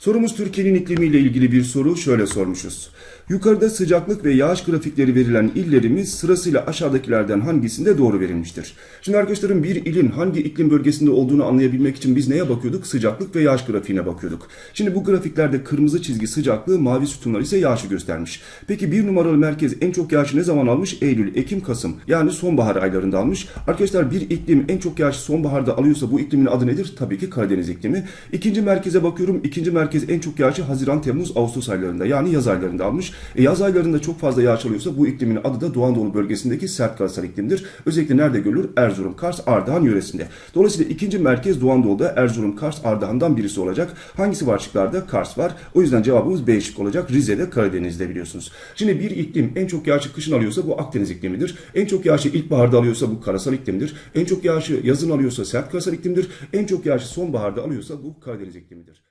Sorumuz Türkiye'nin iklimiyle ilgili bir soru şöyle sormuşuz. Yukarıda sıcaklık ve yağış grafikleri verilen illerimiz sırasıyla aşağıdakilerden hangisinde doğru verilmiştir? Şimdi arkadaşlarım bir ilin hangi iklim bölgesinde olduğunu anlayabilmek için biz neye bakıyorduk? Sıcaklık ve yağış grafiğine bakıyorduk. Şimdi bu grafiklerde kırmızı çizgi sıcaklığı, mavi sütunlar ise yağışı göstermiş. Peki bir numaralı merkez en çok yağışı ne zaman almış? Eylül, Ekim, Kasım yani sonbahar aylarında almış. Arkadaşlar bir iklim en çok yağışı sonbaharda alıyorsa bu iklimin adı nedir? Tabii ki Karadeniz iklimi. İkinci merkeze bakıyorum. İkinci merkez en çok yağışı Haziran, Temmuz, Ağustos aylarında yani yaz aylarında almış. E, yaz aylarında çok fazla yağış alıyorsa bu iklimin adı da Doğu Anadolu bölgesindeki sert karasal iklimdir. Özellikle nerede görülür? Erzurum, Kars, Ardahan yöresinde. Dolayısıyla ikinci merkez Doğu Anadolu'da Erzurum, Kars, Ardahan'dan birisi olacak. Hangisi var şıklarda? Kars var. O yüzden cevabımız B şık olacak. Rize'de, Karadeniz'de biliyorsunuz. Şimdi bir iklim en çok yağışı kışın alıyorsa bu Akdeniz iklimidir. En çok yağışı ilkbaharda alıyorsa bu karasal iklimdir. En çok yağışı yazın alıyorsa sert karasal iklimdir. En çok yağışı sonbaharda alıyorsa bu Karadeniz iklimidir.